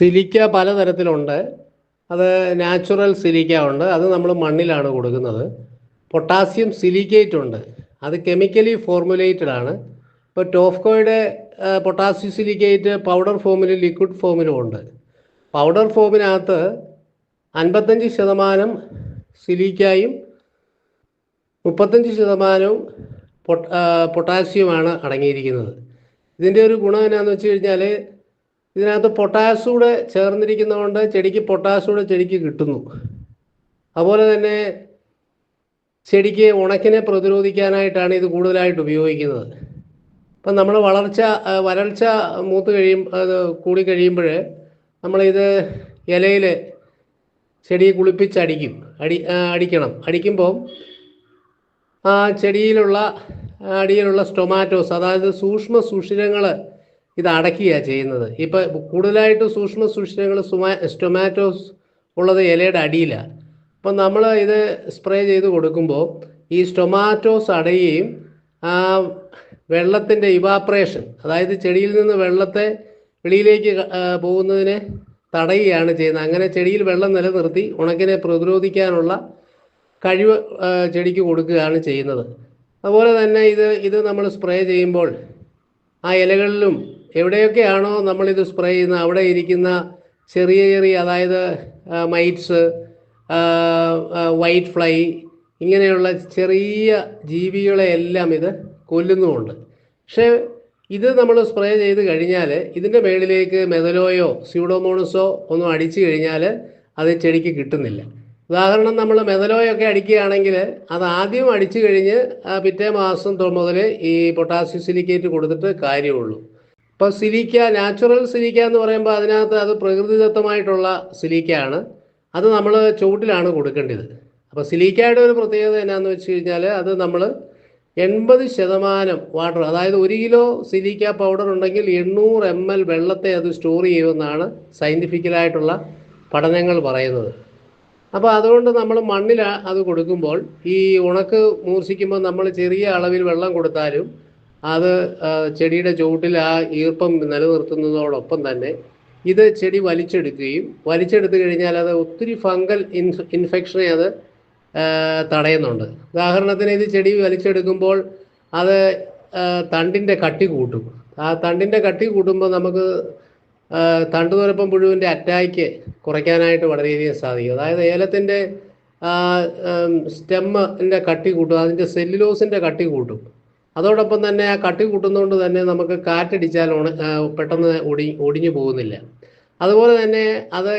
Silica പലതരത്തിലുണ്ട്. അത് natural silica ഉണ്ട്. അത് നമ്മൾ മണ്ണിലാണ് കൊടുക്കുന്നത്. പൊട്ടാസ്യം സിലിക്കേറ്റ് ഉണ്ട്. അത് കെമിക്കലി ഫോർമുലേറ്റഡ് ആണ്. ഇപ്പോൾ ടോഫ്കോയുടെ പൊട്ടാസ്യം സിലിക്കേറ്റ് പൗഡർ ഫോമിലും ലിക്വിഡ് ഫോമിലും ഉണ്ട്. പൗഡർ ഫോമിനകത്ത് അൻപത്തഞ്ച് ശതമാനം സിലിക്കായും മുപ്പത്തഞ്ച് ശതമാനവും പൊട്ടാസ്യമാണ് അടങ്ങിയിരിക്കുന്നത്. ഇതിന്റെ ഒരു ഗുണം എന്നാന്ന് വെച്ച് കഴിഞ്ഞാൽ ഇതിനകത്ത് പൊട്ടാസ് കൂടെ ചേർന്നിരിക്കുന്നതുകൊണ്ട് ചെടിക്ക് പൊട്ടാസ് കൂടെ ചെടിക്ക് കിട്ടുന്നു. അതുപോലെ തന്നെ ചെടിക്ക് ഉണക്കിനെ പ്രതിരോധിക്കാനായിട്ടാണ് ഇത് കൂടുതലായിട്ട് ഉപയോഗിക്കുന്നത്. ഇപ്പം നമ്മൾ വളർച്ച വരൾച്ച മൂത്ത് കഴിയും കൂടി കഴിയുമ്പോൾ നമ്മളിത് ഇലയിൽ ചെടിയെ കുളിപ്പിച്ചടിക്കും. അടി അടിക്കണം. അടിക്കുമ്പോൾ ആ ചെടിയിലുള്ള അടിയിലുള്ള സ്റ്റൊമാറ്റോസ് അതായത് സൂക്ഷ്മ സുഷിരങ്ങൾ ഇത് അടക്കുകയാണ് ചെയ്യുന്നത്. ഇപ്പം കൂടുതലായിട്ട് സൂക്ഷ്മ സൂക്ഷ്മങ്ങൾ സ്റ്റൊമാറ്റോസ് ഉള്ളത് ഇലയുടെ അടിയിലാണ് അപ്പം നമ്മൾ ഇത് സ്പ്രേ ചെയ്ത് കൊടുക്കുമ്പോൾ ഈ സ്റ്റൊമാറ്റോസ് അടയുകയും ആ വെള്ളത്തിന്റെ ഇവാപ്രേഷൻ അതായത് ചെടിയിൽ നിന്ന് വെള്ളത്തെ വെളിയിലേക്ക് പോകുന്നതിനെ തടയുകയാണ് ചെയ്യുന്നത്. അങ്ങനെ ചെടിയിൽ വെള്ളം നിലനിർത്തി ഉണക്കിനെ പ്രതിരോധിക്കാനുള്ള കഴിവ് ചെടിക്ക് കൊടുക്കുകയാണ് ചെയ്യുന്നത്. അതുപോലെ തന്നെ ഇത് ഇത് നമ്മൾ സ്പ്രേ ചെയ്യുമ്പോൾ ആ ഇലകളിലും എവിടെയൊക്കെയാണോ നമ്മളിത് സ്പ്രേ ചെയ്യുന്നത് അവിടെ ഇരിക്കുന്ന ചെറിയ ചെറിയ അതായത് മൈറ്റ്സ് വൈറ്റ് ഫ്ലൈ ഇങ്ങനെയുള്ള ചെറിയ ജീവികളെ എല്ലാം ഇത് കൊല്ലുന്നുമുണ്ട്. പക്ഷേ ഇത് നമ്മൾ സ്പ്രേ ചെയ്ത് കഴിഞ്ഞാൽ ഇതിന്റെ മേളിലേക്ക് മെതലോയോ സ്യൂഡോമോണസോ ഒന്നും അടിച്ചു കഴിഞ്ഞാൽ അത് ചെടിക്ക് കിട്ടുന്നില്ല. ഉദാഹരണം നമ്മൾ മെതലോയൊക്കെ അടിക്കുകയാണെങ്കിൽ അത് ആദ്യം അടിച്ചു കഴിഞ്ഞ് പിറ്റേ മാസം മുതൽ ഈ പൊട്ടാസ്യം സിലിക്കേറ്റ് കൊടുത്തിട്ട് കാര്യമുള്ളൂ. ഇപ്പോൾ സിലിക്ക നാച്ചുറൽ സിലിക്ക എന്ന് പറയുമ്പോൾ അതിനകത്ത് അത് പ്രകൃതിദത്തമായിട്ടുള്ള സിലിക്കയാണ്. അത് നമ്മൾ ചുവട്ടിലാണ് കൊടുക്കേണ്ടത്. അപ്പോൾ സിലിക്കയുടെ ഒരു പ്രത്യേകത എന്നാന്ന് വെച്ച് കഴിഞ്ഞാൽ അത് നമ്മൾ എൺപത് ശതമാനം വാട്ടർ അതായത് ഒരു കിലോ സിലിക്ക പൗഡർ ഉണ്ടെങ്കിൽ എണ്ണൂറ് എം എൽ വെള്ളത്തെ അത് സ്റ്റോർ ചെയ്യുമെന്നാണ് സയന്റിഫിക്കലായിട്ടുള്ള പഠനങ്ങൾ പറയുന്നത്. അപ്പോൾ അതുകൊണ്ട് നമ്മൾ മണ്ണിൽ അത് കൊടുക്കുമ്പോൾ ഈ ഉണക്ക് മൂർച്ഛിക്കുമ്പോൾ നമ്മൾ ചെറിയ അളവിൽ വെള്ളം കൊടുത്താലും അത് ചെടിയുടെ ചുവട്ടിൽ ആ ഈർപ്പം നിലനിർത്തുന്നതോടൊപ്പം തന്നെ ഇത് ചെടി വലിച്ചെടുക്കുകയും വലിച്ചെടുത്തു കഴിഞ്ഞാൽ അത് ഒത്തിരി ഫംഗൽ ഇൻഫ് ഇൻഫെക്ഷനെ അത് തടയുന്നുണ്ട്. ഉദാഹരണത്തിന് ഇത് ചെടി വലിച്ചെടുക്കുമ്പോൾ അത് തണ്ടിന്റെ കട്ടി കൂട്ടും. ആ തണ്ടിന്റെ കട്ടി കൂട്ടുമ്പോൾ നമുക്ക് തണ്ടുതുരപ്പം പുഴുവിന്റെ അറ്റാക്ക് കുറയ്ക്കാനായിട്ട് വളരെയധികം സാധിക്കും. അതായത് ഏലത്തിന്റെ സ്റ്റെമ്മിന്റെ കട്ടി കൂട്ടും. അതിന്റെ സെല്ലുലോസിന്റെ കട്ടി കൂട്ടും. അതോടൊപ്പം തന്നെ ആ കട്ടി കൂട്ടുന്നതുകൊണ്ട് തന്നെ നമുക്ക് കാറ്റടിച്ചാൽ ഉണ പെട്ടെന്ന് ഒടി ഒടിഞ്ഞു പോകുന്നില്ല. അതുപോലെ തന്നെ അത്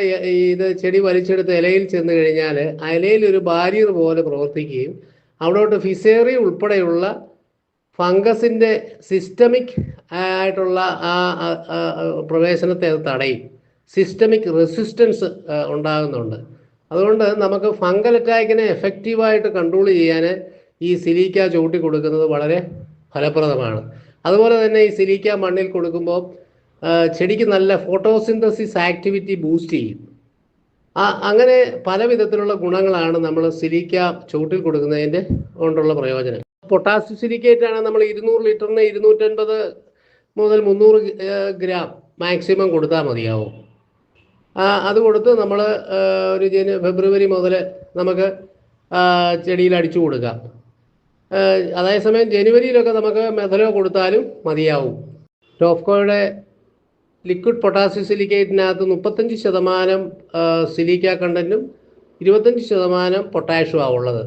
ഇത് ചെടി വലിച്ചെടുത്ത് ഇലയിൽ ചെന്ന് കഴിഞ്ഞാൽ ആ ഇലയിൽ ഒരു ബാരിയർ പോലെ പ്രവർത്തിക്കുകയും അവിടോട്ട് ഫിസേറി ഉൾപ്പെടെയുള്ള ഫംഗസിന്റെ സിസ്റ്റമിക് ആയിട്ടുള്ള ആ പ്രവേശനത്തെ അത് തടയും. സിസ്റ്റമിക് റെസിസ്റ്റൻസ് ഉണ്ടാകുന്നുണ്ട്. അതുകൊണ്ട് നമുക്ക് ഫംഗൽ അറ്റാക്കിനെ എഫക്റ്റീവായിട്ട് കൺട്രോൾ ചെയ്യാൻ ഈ സിലിക്ക ചൂട്ടി കൊടുക്കുന്നത് വളരെ ഫലപ്രദമാണ്. അതുപോലെ തന്നെ ഈ സിലിക്ക മണ്ണിൽ കൊടുക്കുമ്പോൾ ചെടിക്ക് നല്ല ഫോട്ടോസിന്തസിസ് ആക്ടിവിറ്റി ബൂസ്റ്റ് ചെയ്യും. അങ്ങനെ പല വിധത്തിലുള്ള ഗുണങ്ങളാണ് നമ്മൾ സിലിക്ക ചൂട്ടിൽ കൊടുക്കുന്നതിന്റെ കൊണ്ടുള്ള പ്രയോജനം. പൊട്ടാസ്യം സിലിക്കേറ്റ് ആണ് നമ്മൾ ഇരുന്നൂറ് ലിറ്ററിന് ഇരുന്നൂറ്റൻപത് മുതൽ മുന്നൂറ് ഗ്രാം മാക്സിമം കൊടുത്താൽ മതിയാവും. അത് കൊടുത്ത് നമ്മൾ ഒരു ജനു ഫെബ്രുവരി മുതൽ നമുക്ക് ചെടിയിൽ അടിച്ചു കൊടുക്കാം. അതേസമയം ജനുവരിയിലൊക്കെ നമുക്ക് മെഥലോ കൊടുത്താലും മതിയാവും. ടോഫ്കോയുടെ ലിക്വിഡ് പൊട്ടാസ്യം സിലിക്കേറ്റിനകത്ത് മുപ്പത്തഞ്ച് ശതമാനം സിലിക്ക കണ്ടന്റും ഇരുപത്തഞ്ച് ശതമാനം പൊട്ടാഷ്യുമാണ് ഉള്ളത്.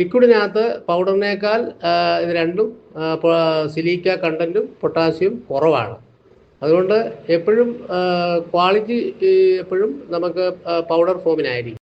ലിക്വിഡിനകത്ത് പൗഡറിനേക്കാൾ ഇത് രണ്ടും സിലിക്ക കണ്ടന്റും പൊട്ടാസ്യം കുറവാണ്. അതുകൊണ്ട് എപ്പോഴും ക്വാളിറ്റി എപ്പോഴും നമുക്ക് പൗഡർ ഫോമിനായിരിക്കും